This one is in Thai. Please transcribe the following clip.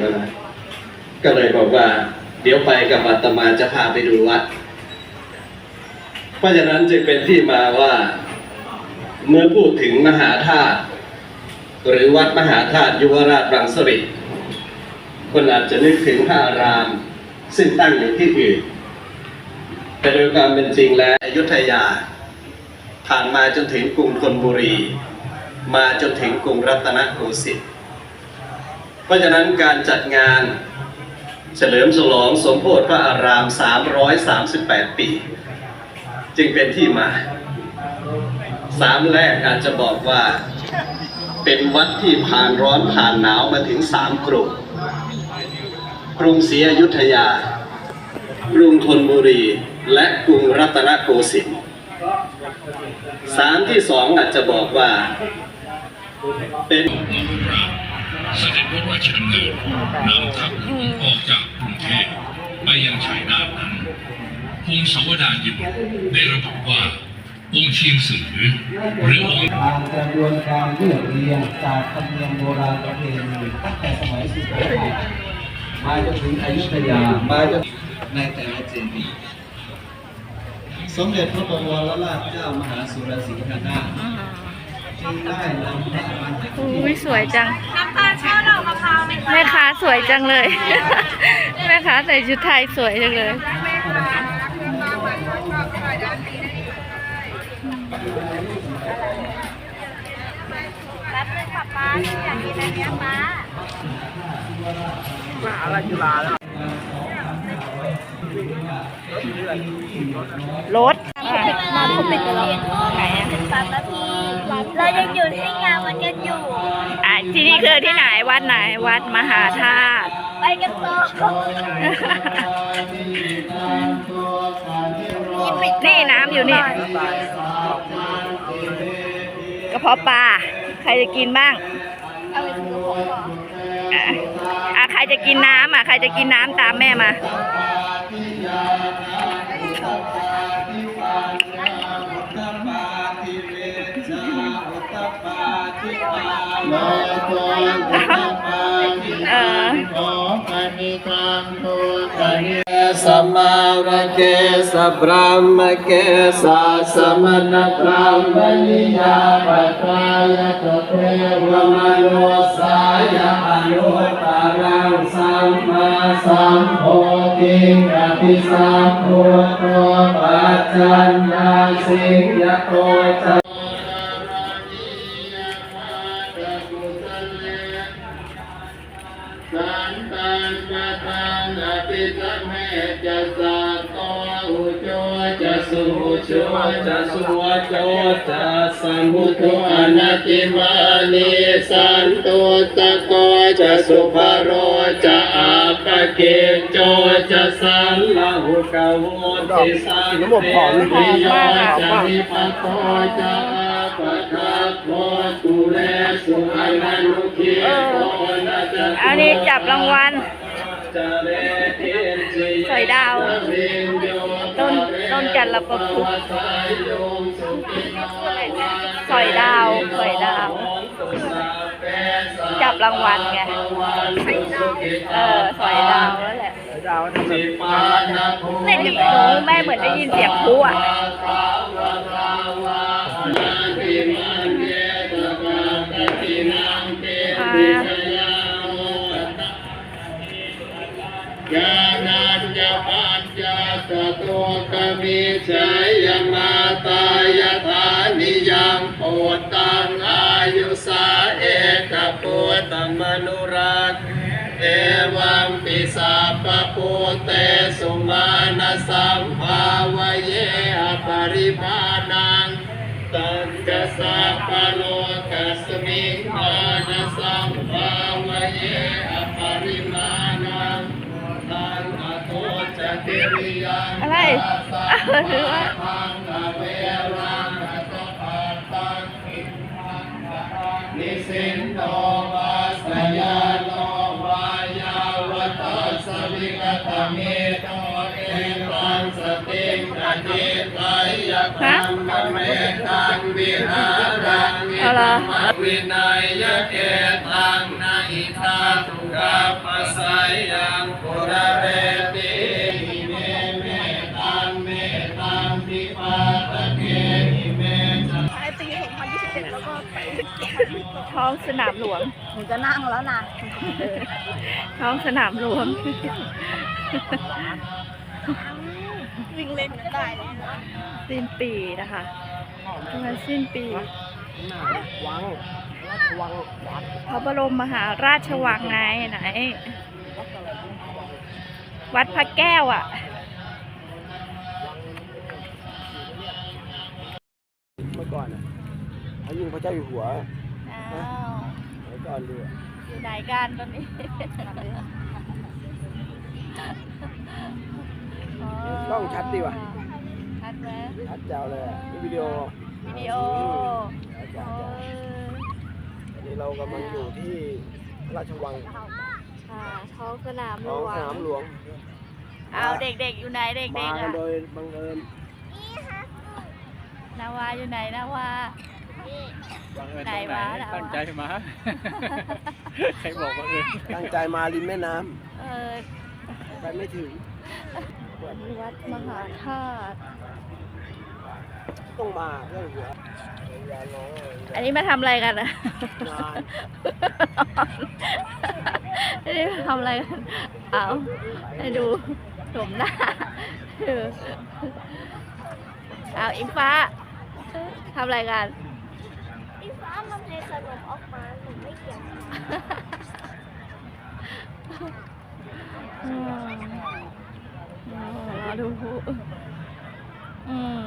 แล้วนะก็เลยบอกว่า เดี๋ยวไปกับอาตมาจะพาไปดูวัด เพราะฉะนั้นจึงเป็นที่มาว่า เมื่อพูดถึงมหาธาตุหรือวัดมหาธาตุยุวราชรังสฤษคนอาจจะนึกถึงพระอาราม ซึ่งตั้งอยู่ที่อื่นแต่โดยความเป็นจริงแล้วอยุธยา ผ่านมาจนถึงกรุงธนบุรี มาจนถึงกรุงรัตนโกสินทร์ ราะฉะนั้นการจัดงานเฉลิมฉลองสมโภชพระอาราม 338 ปี จึงเป็นที่มา สามแรกอาจจะบอกว่าเป็นวัดที่ผ่านร้อนผ่านหนาวมาถึงสามกรุงกรุงศรีอยุธยา กรุงธนบุรี และกรุงรัตนโกสินทร์สามที่สองอาจจะบอกว่าเป็น เสด็จพระราชดำเนินนำทัพออกจากกรุงเทพไปยังชัยนาทนั้นพงศาวดารยินได้ระบุว่าองค์เชียงสือหรือองค์ตามกระบวนการเรียบเรียงจากธรรมเนียมโบราณประเพณีตั้งแต่สมัยสุโขทัยมาจนถึงอยุธยามาจนในแต่ละเจดีย์สมเด็จพระบวรราชเจ้ามหาสุรสิงหนาถ อุ้ยสวยจัง น้ำตาลช่อดอกมะพร้าวไหมคะแม่ค้าสวยจังเลย แม่ค้าใส่ชุดไทยสวยจังเลยรับเลยค่ะป้าอยากกินอะไรเนี้ยป้ารถมา เขาปิดกันแล้วไหนอะสามนาทีเรายังอยู่ที่งานวันกันอยู่อะที่นี่คือที่ไหนวัดไหนวัดมหาธาตุไปกันต่อนี่น้ำอยู่นี่กระเพาะปลาใครจะกินบ้างเอาไปซื้อของก่อนอะอะใครจะกินน้ำอะใครจะกินน้ำตามแม่มา เออสัมมาระเกสัพรามเกสัสมณพรามณิยาปัตายะตเทวมโนสายะอนุตตรังสัมมาสัมโพธิอภิสัมพุทโธปัจจัญญาสิยโต ตังปะทังอภิสัมเหจะสัตโตอุโจจะสุอุโจจะสุวโจจะสัมพุทโธอนัตติมานิสันตุตะโกจะสุภโรจะอาปะเกโจจะสันลาหุกโวติสันเตปิโยจะนิปะโตจะอาปะทัพโพตุ เลสุอนันุขิโตนะจะอันนี้จับรางวัลสอยดาว ต้นต้นจันทร์ละประคุสอยดาวสอยดาว จับรางวัลไง เออสอยดาวแล้วแหละเล่นกับหนูแม่เหมือนได้ยินเสียงพลุอะ ยานัญญาปัญญาสตัวกมิชัยมาตายธานิยังโปตังอายุสาเอกปุตตมนุรักเอวัมปิสัพพะปุเตสุมาณสัมภาวเยอปริภานัง ตันจะสัพพะโลกัสมิงมานะสัมภาวเยอปริมานังตังอะโตจะกิริยังอะไรเออถือว่าทังอะเวรังอะตปัตตังอิมังอะรังนิสินโตวาสยาโนวายาวตัสสวิกตเมโตเอตังส ฮะไวยพังกเมตังวิหารังวิธรรมวินัยยะเกตังนาอิทาตุกาปัสยยังปุระเรติเมเมตังเมตังทิปาตะเกหิเมจังปี2027แล้วก็ไปท้องสนามหลวงหนูจะนั่งแล้วนะท้องสนามหลวง วิ่งเล่นกันได้เลยนะสิ้นปีนะคะวันสิ้นปีพระบรมมหาราชวังไงไหน วัดพระแก้วอะ เมื่อก่อนอะเขายิงพระเจ้าอยู่หัวอ้าวเมื่อก่อนดูอยู่ไหนกันตอนนี้ กล้องชัดดีว่ะชัดไหมชัดเจ้าเลยนี่วิดีโอวิดีโอชัดเอจ้าออันนี้เรากำลังอยู่ที่พระราชวังค่ะท้องสนามหลท้องวสนามงหลวงเอาเด็กๆอยู่ไหนเด็มากๆกันอะโดยบังเอิญนาวาอยู่ไหนนาวาไหนวะนาวาตั้งใจมา ใครบอกว่าเออตั้งใจมาริมแม่น้เออำไปไม่ถึง วัดมหาธาตุต้องมาเรื่องหัวอย่าร้องอันนี้มาทำอะไรกันอะนานอันนี้มาทำอะไรกัน เอาให้ดูสมหน้าเออเอาอิงฟ้าทำอะไรกันพี่ฟ้ามันเทขนมออกมาหนูไม่เกี่ยว อืม รอดูอืม